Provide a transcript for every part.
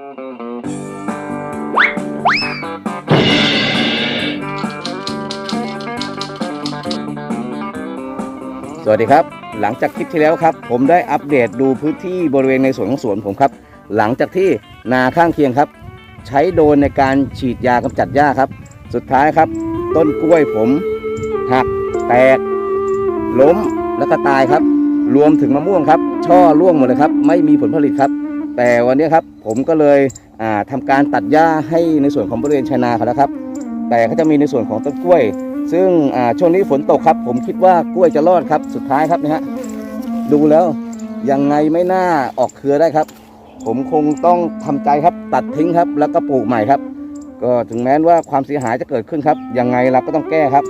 สวัสดีครับ หลังจากคลิปที่แล้วครับ ผมได้อัปเดตดูพื้นที่บริเวณในสวนของสวนผมครับ หลังจากที่นาข้างเคียงครับ ใช้โดรนในการฉีดยากำจัดหญ้าครับ สุดท้ายครับ ต้นกล้วยผมหักแตก ล้มแล้วก็ตายครับ รวมถึงมะม่วงครับ ช่อร่วงหมดเลยครับ ไม่มีผลผลิตครับ แต่วันนี้ครับผมก็เลยอ่าทำการตัดหญ้าให้ในส่วนของบริเวณชายนาเขาแล้วครับ แต่ก็จะมีในส่วนของต้นกล้วย ซึ่งช่วงนี้ฝนตกครับ ผมคิดว่ากล้วยจะรอดครับ สุดท้ายครับนะฮะดูแล้วยังไงไม่น่าออกเครือได้ครับ ผมคงต้องทำใจครับตัดทิ้งครับ แล้วก็ปลูกใหม่ครับ ก็ถึงแม้ว่าความเสียหายจะเกิดขึ้นครับยังไงเราก็ต้องแก้ครับ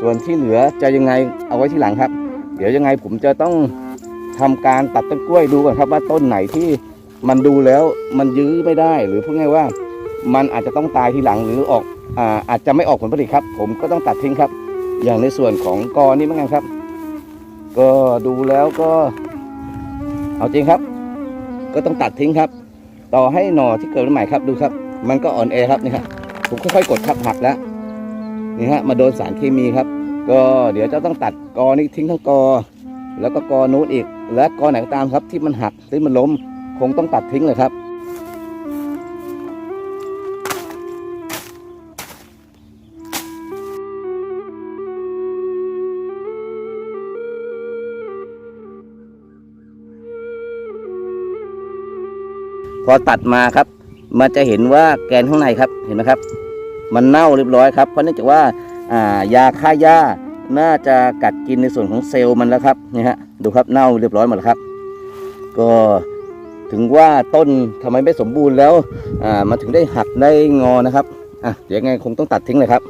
ส่วนที่เหลือจะยังไงเอาไว้ที่หลังครับ เดี๋ยวยังไงผมจะต้องทำการตัดต้นกล้วยดูก่อนครับว่าต้นไหนที่ มันดูแล้วมันยื้อไม่ได้หรือพูดง่ายว่า มันอาจจะต้องตายทีหลังหรือออกอาอาจจะไม่ออกผลผลิตครับ ผมก็ต้องตัดทิ้งครับ อย่างในส่วนของกอนี่เหมือนกันครับ ก็ดูแล้วก็ เอาจริงครับ ก็ต้องตัดทิ้งครับ ต่อให้หน่อที่เกิดใหม่ครับดูครับ มันก็อ่อนแอครับนี่ครับผมค่อยๆกดครับหักแล้วนี่ฮะมาโดนสารเคมีครับ ก็เดี๋ยวจะต้องตัดกอนี้ทิ้งทั้งกอ แล้วก็กอนู้นอีก และกอไหนก็ตามครับที่มันหักหรือมันล้ม คงต้องตัดทิ้งเลยครับ พอตัดมาครับ มันจะเห็นว่าแกนข้างในครับเห็นไหมครับ มันเน่าเรียบร้อยครับเพราะเนื่องจากว่าอ่ายาฆ่าหญ้าน่าจะกัดกินในส่วนของเซลล์มันแล้วครับนี่ฮะดูครับเน่าเรียบร้อยหมดแล้วครับ ก็ ถึงว่าต้นทำไมไม่สมบูรณ์แล้วอ่ามันถึงได้หักได้งอนะครับอะเดี๋ยวยังไงคงต้องตัดทิ้งเลยครับ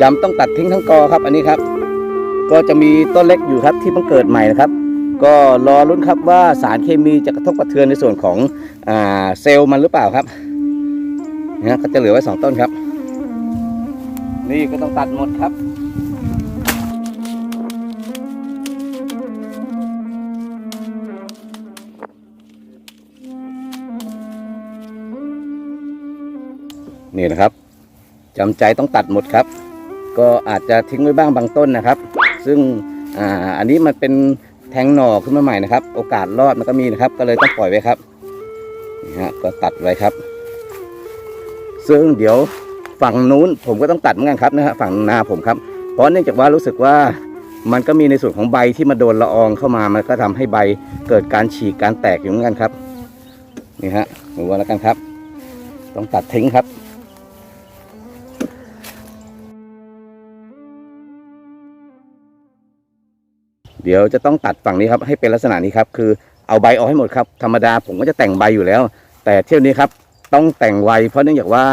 จำต้องตัดทิ้งทั้งกอครับอันนี้ครับ ก็จะมีต้นเล็กอยู่ครับที่เพิ่งเกิดใหม่นะครับ ก็รอรุ้นครับว่าสารเคมีจะกระทบกระเทือนในส่วนของอเซลล์มันหรือเปล่าครับนะก็จะเหลือไว้สองต้นครับ นี่ก็ต้องตัดหมดครับนี่นะครับจำใจต้องตัดหมดครับ ก็อาจจะทิ้งไว้บ้างบางต้นนะครับ ซึ่งอ่าอันนี้มันเป็นแทงหน่อขึ้นมาใหม่นะครับ โอกาสรอดมันก็มีนะครับ ก็เลยต้องปล่อยไว้ครับนี่ฮะก็ตัดไว้ครับ ซึ่งเดี๋ยวฝั่งนู้นผมก็ต้องตัดเหมือนกันครับนะฮะฝั่งนาผมครับ เพราะเนื่องจากว่ารู้สึกว่ามันก็มีในส่วนของใบที่มาโดนละอองเข้ามา มันก็ทำให้ใบเกิดการฉีกการแตกอยู่เหมือนกันครับ นี่ฮะดูว่าแล้วกันครับ ต้องตัดทิ้งครับ เดี๋ยวจะต้องตัดฝั่งนี้ครับให้เป็นลักษณะนี้ครับคือเอาใบออกให้หมดครับธรรมดาผมก็จะแต่งใบอยู่แล้ว แต่เที่ยวนี้ครับต้องแต่งไวเพราะเนื่องจากว่า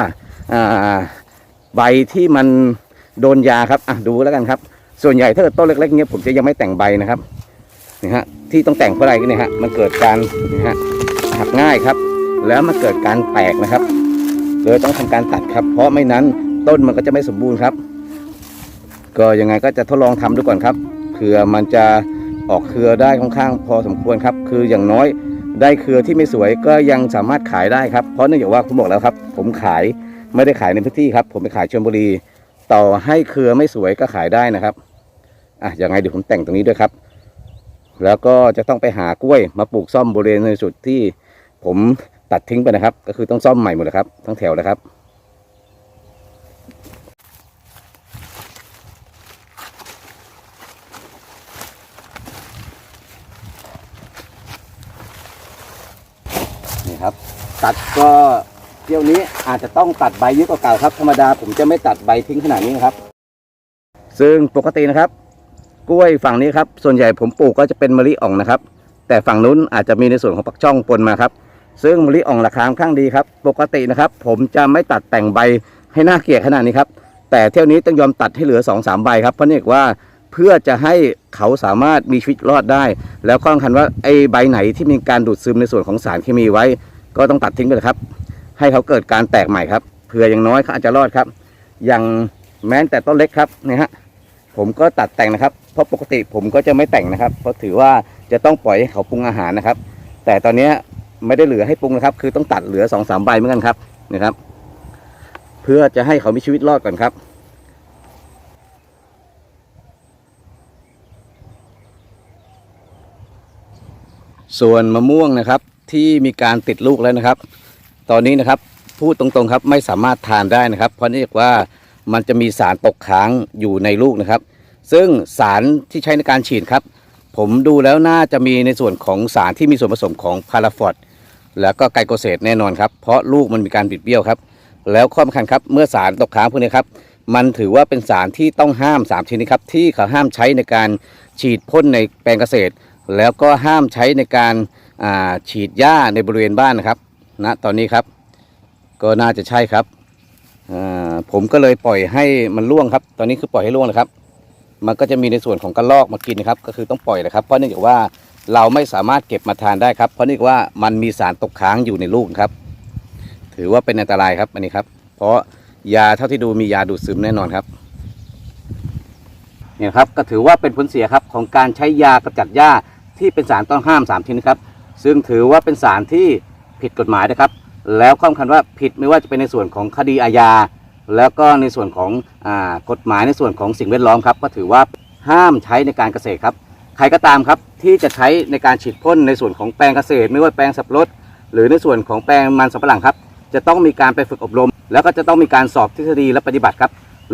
ใบที่มันโดนยาครับอะดูแล้วกันครับ ส่วนใหญ่ถ้าเกิดต้นเล็กๆเนี้ยผมจะยังไม่แต่งใบนะครับนี่ฮะที่ต้องแต่งเพราะอะไรกันเนี่ยฮะมันเกิดการนี่ฮะหักง่ายครับ แล้วมันเกิดการแตกนะครับเลยต้องทำการตัดครับ เพราะไม่นั้นต้นมันก็จะไม่สมบูรณ์ครับ ก็ยังไงก็จะทดลองทำดูก่อนครับ เผื่อมันจะออกเครือได้ค่อนข้างพอสมควรครับ คืออย่างน้อยได้เครือที่ไม่สวยก็ยังสามารถขายได้ครับ เพราะเนื่องจากว่าผมบอกแล้วครับ ผมขายไม่ได้ขายในพื้นที่ครับ ผมไปขายชลบุรี ต่อให้เครือไม่สวยก็ขายได้นะครับอะยังไงเดี๋ยวผมแต่งตรงนี้ด้วยครับ แล้วก็จะต้องไปหากล้วยมาปลูกซ่อมบริเวณในจุดที่ผมตัดทิ้งไปนะครับ ก็คือต้องซ่อมใหม่หมดเลยครับทั้งแถวนะครับ นี่ครับ ตัดก็เที่ยวนี้อาจจะต้องตัดใบเยอะกว่าเก่าครับ ธรรมดาผมจะไม่ตัดใบทิ้งขนาดนี้นะครับ ซึ่งปกตินะครับ กล้วยฝั่งนี้ครับ ส่วนใหญ่ผมปลูกก็จะเป็นมะลิอ่องนะครับ แต่ฝั่งนู้นอาจจะมีในส่วนของปักช่องปนมาครับ ซึ่งมะลิอ่องราคานข้างดีครับ ปกตินะครับ ผมจะไม่ตัดแต่งใบให้น่าเกลียดขนาดนี้ครับ แต่เที่ยวนี้ต้องยอมตัดให้เหลือ2อสามใบครับ เพราะนื่องจากว่า เพื่อจะให้เขาสามารถมีชีวิตรอดได้ แล้วก็สำคัญว่าไอ้ใบไหนที่มีการดูดซึมในส่วนของสารเคมีไว้ ก็ต้องตัดทิ้งไปเลยครับ ให้เขาเกิดการแตกใหม่ครับเผื่ออย่างน้อยเขาอาจจะรอดครับ อย่างแม้แต่ต้นเล็กครับเนี่ยฮะผมก็ตัดแต่งนะครับ เพราะปกติผมก็จะไม่แต่งนะครับ เพราะถือว่าจะต้องปล่อยให้เขาปรุงอาหารนะครับ แต่ตอนนี้ไม่ได้เหลือให้ปรุงนะครับ คือต้องตัดเหลือสองสามใบเหมือนกันครับนะครับ เพื่อจะให้เขามีชีวิตรอดก่อนครับ ส่วนมะม่วงนะครับที่มีการติดลูกแล้วนะครับ ตอนนี้นะครับพูดตรงๆครับไม่สามารถทานได้นะครับ เพราะเนื่องจากว่ามันจะมีสารตกค้างอยู่ในลูกนะครับ ซึ่งสารที่ใช้ในการฉีดครับ ผมดูแล้วน่าจะมีในส่วนของสารที่มีส่วนผสมของพาราฟอสแล้วก็ไกลโคเซตแน่นอนครับ เพราะลูกมันมีการบิดเบี้ยวครับ แล้วข้อสำคัญครับเมื่อสารตกค้างพวกนี้ครับมันถือว่าเป็นสารที่ต้องห้าม3ชนิดครับที่เขาห้ามใช้ในการฉีดพ่นในแปลงเกษตร แล้วก็ห้ามใช้ในการาฉีดหญ้าในบริเวณบ้านนะครับณตอนนี้ครับ ก็น่าจะใช่ครับผมก็เลยปล่อยให้มันร่วงครับ ตอนนี้คือปล่อยให้ร่วงนะครับ มันก็จะมีในส่วนของกระรอกมากินนะครับ ก็คือต้องปล่อยนะครับ เพราะเนื่องจากว่าเราไม่สามารถเก็บมาทานได้ครับ เพราะเนื่องจากว่ามันมีสารตกค้างอยู่ในลูกครับ ถือว่าเป็นอันตรายครับอันนี้ครับ เพราะยาเท่าที่ดูมียาดูดซึมแน่นอนครับเนี่ยครับก็ถือว่าเป็นผลเสียครับของการใช้ยากำจัดหญ้า ที่เป็นสารต้องห้าม 3 ชนิดครับ ซึ่งถือว่าเป็นสารที่ผิดกฎหมายนะครับ แล้วข้อสำคัญว่าผิดไม่ว่าจะเป็นในส่วนของคดีอาญา แล้วก็ในส่วนของอกฎหมายในส่วนของสิ่งแวดล้อมครับก็ถือว่าห้ามใช้ในการเกษตรครับ ใครก็ตามครับที่จะใช้ในการฉีดพ่นในส่วนของแปลงเกษตร ไม่ว่าแปลงสับปะรดหรือในส่วนของแปลงมันสำปะหลังครับ จะต้องมีการไปฝึกอบรม แล้วก็จะต้องมีการสอบทฤษฎีและปฏิบัติครับ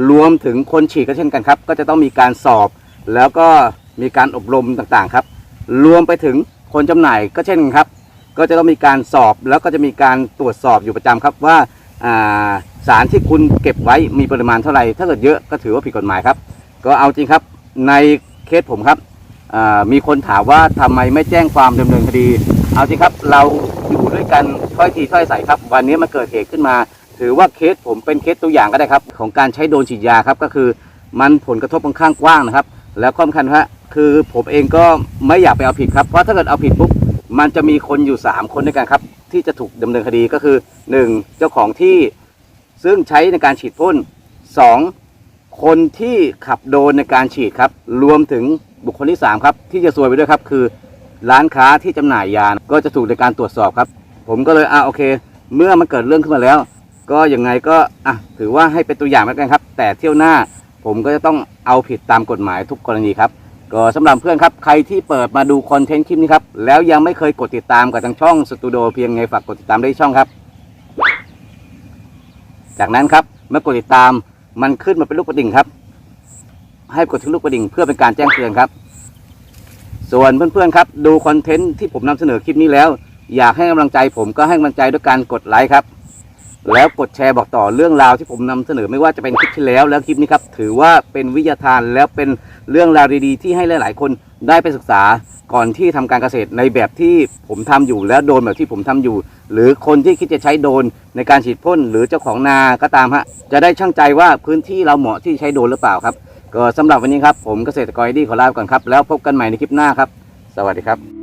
รวมถึงคนฉีดก็เช่นกันครับ ก็จะต้องมีการสอบ แล้วก็มีการอบรมต่างๆครับ รวมไปถึงคนจำหน่ายก็เช่นครับ ก็จะต้องมีการสอบแล้วก็จะมีการตรวจสอบอยู่ประจำครับว่าสารที่คุณเก็บไว้มีปริมาณเท่าไหร่ถ้าเกิดเยอะก็ถือว่าผิดกฎหมายครับ ก็เอาจริงครับในเคสผมครับมีคนถามว่าทำไมไม่แจ้งความดำเนินคดี เอาจริงครับเราอยู่ด้วยกันถ้อยทีถ้อยใส่ครับ วันนี้มาเกิดเหตุขึ้นมา ถือว่าเคสผมเป็นเคสตัวอย่างก็ได้ครับ ของการใช้โดนฉีดยาครับก็คือมันผลกระทบค่อนข้างกว้างนะครับ แล้วข้อสำคัญว่า คือผมเองก็ไม่อยากไปเอาผิดครับ เพราะถ้าเกิดเอาผิดปุ๊บมันจะมีคนอยู่ 3 คนด้วยกันครับ ที่จะถูกดำเนินคดีก็คือ 1. เจ้าของที่ซึ่งใช้ในการฉีดพ่น 2. คนที่ขับโดนในการฉีดครับ รวมถึงบุคคลที่ 3 ครับ ที่จะซวยไปด้วยครับ คือ ร้านค้าที่จำหน่ายยาก็จะถูกในการตรวจสอบครับ ผมก็เลยอ่าโอเค เมื่อมันเกิดเรื่องขึ้นมาแล้ว ก็ยังไงก็อะถือว่าให้เป็นตัวอย่างแล้วกันครับ แต่เที่ยวหน้าผมก็จะต้องเอาผิดตามกฎหมายทุกกรณีครับ ก็สำหรับเพื่อนครับใครที่เปิดมาดูคอนเทนต์คลิปนี้ครับแล้วยังไม่เคยกดติดตามกับทางช่องสตูดิโอเพียงไงฝากกดติดตามได้ที่ช่องครับ จากนั้นครับเมื่อกดติดตามมันขึ้นมาเป็นลูกกระดิ่งครับ ให้กดที่ลูกกระดิ่งเพื่อเป็นการแจ้งเตือนครับ ส่วนเพื่อนๆครับ ดูคอนเทนต์ที่ผมนำเสนอคลิปนี้แล้ว อยากให้กำลังใจผมก็ให้กำลังใจด้วยการกดไลค์ครับ แล้วกดแชร์บอกต่อเรื่องราวที่ผมนำเสนอไม่ว่าจะเป็นคลิปที่แล้ว แล้วคลิปนี้ครับถือว่าเป็นวิทยาทานแล้วเป็น เรื่องราวดีๆ ที่ให้หลาย ๆ คนได้ไปศึกษาก่อนที่ทำการเกษตรในแบบที่ผมทำอยู่แล้วโดนแบบที่ผมทำอยู่ หรือคนที่คิดจะใช้โดนในการฉีดพ่นหรือเจ้าของนาก็ตามฮะจะได้ช่างใจว่าพื้นที่เราเหมาะที่ใช้โดนหรือเปล่าครับ ก็สำหรับวันนี้ครับผมเกษตรกรดีขอลาไปก่อนครับแล้วพบกันใหม่ในคลิปหน้าครับ สวัสดีครับ